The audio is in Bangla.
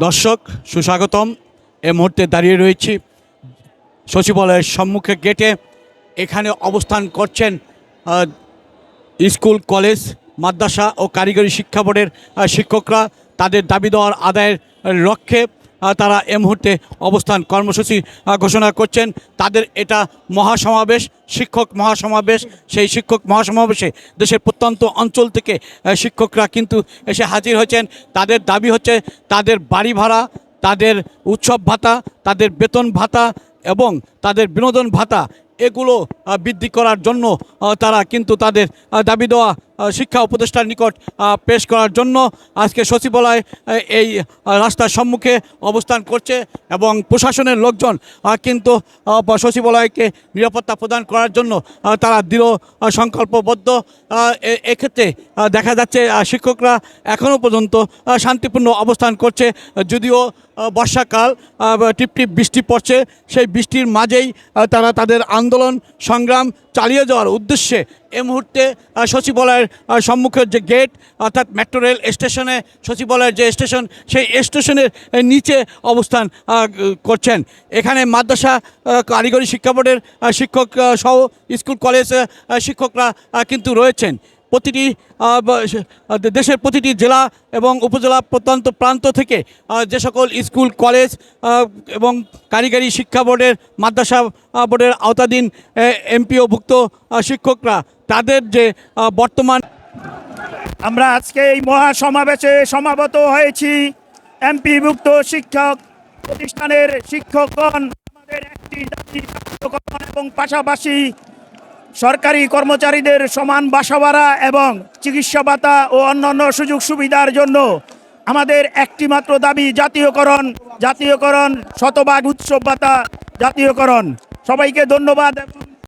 দর্শক, সুস্বাগতম। এ মুহূর্তে দাঁড়িয়ে রয়েছি সচিবালয়ের সম্মুখে গেটে। এখানে অবস্থান করছেন স্কুল, কলেজ, মাদ্রাসা ও কারিগরি শিক্ষা বোর্ডের শিক্ষকরা। তাদের দাবি দেওয়ার আদায়ের লক্ষ্যে তারা এ মুহূর্তে অবস্থান কর্মসূচি ঘোষণা করছেন। তাদের এটা মহাসমাবেশ, শিক্ষক মহাসমাবেশ, সেই শিক্ষক মহাসমাবেশে দেশের প্রত্যন্ত অঞ্চল থেকে শিক্ষকরা কিন্তু এসে হাজির হয়েছেন। তাদের দাবি হচ্ছে তাদের বাড়ি ভাড়া, তাদের উৎসব ভাতা, তাদের বেতন ভাতা এবং তাদের বিনোদন ভাতা, এগুলো বৃদ্ধি করার জন্য তারা কিন্তু তাদের দাবি দেওয়া শিক্ষা উপদেষ্টার নিকট পেশ করার জন্য আজকে সচিবালয় এই রাস্তার সম্মুখে অবস্থান করছে এবং প্রশাসনের লোকজন কিন্তু সচিবালয়কে নিরাপত্তা প্রদান করার জন্য তারা দৃঢ় সংকল্পবদ্ধ এক্ষেত্রে দেখা যাচ্ছে শিক্ষকরা এখনও পর্যন্ত শান্তিপূর্ণ অবস্থান করছে, যদিও বর্ষাকাল টিপটিপ বৃষ্টি পড়ছে, সেই বৃষ্টির মাঝেই তারা তাদের আন্দোলন, সংগ্রাম চালিয়ে যাওয়ার উদ্দেশ্যে এই মুহূর্তে সচিবালয়ের সম্মুখের যে গেট অর্থাৎ মেট্রো রেল স্টেশনে সচিবালয়ের যে স্টেশন সেই স্টেশনের নিচে অবস্থান করছেন। এখানে মাদ্রাসা কারিগরি শিক্ষা বোর্ডের শিক্ষক সহ স্কুল, কলেজ শিক্ষকরা কিন্তু রয়েছেন। প্রতিটি দেশের প্রতিটি জেলা এবং উপজেলা প্রত্যন্ত প্রান্ত থেকে যে সকল স্কুল, কলেজ এবং কারিগরি শিক্ষা বোর্ডের, মাদ্রাসা বোর্ডের আওতাধীন এমপিওভুক্ত শিক্ষকরা তাদের যে বর্তমান আমরা আজকে এই মহা সমাবেশে সমাবেত হয়েছি। এমপিভুক্ত শিক্ষক প্রতিষ্ঠানের শিক্ষকগণ, আমাদের একটি দাবি কার্যকরণ এবং পাশাপাশি সরকারি কর্মচারীদের সমান বাসা ভাড়া এবং চিকিৎসা ভাতা ও অন্যান্য সুযোগ সুবিধার জন্য আমাদের একটি মাত্র দাবি, জাতীয়করণ জাতীয়করণ, শতভাগ উৎসব ভাতা জাতীয়করণ। সবাইকে ধন্যবাদ।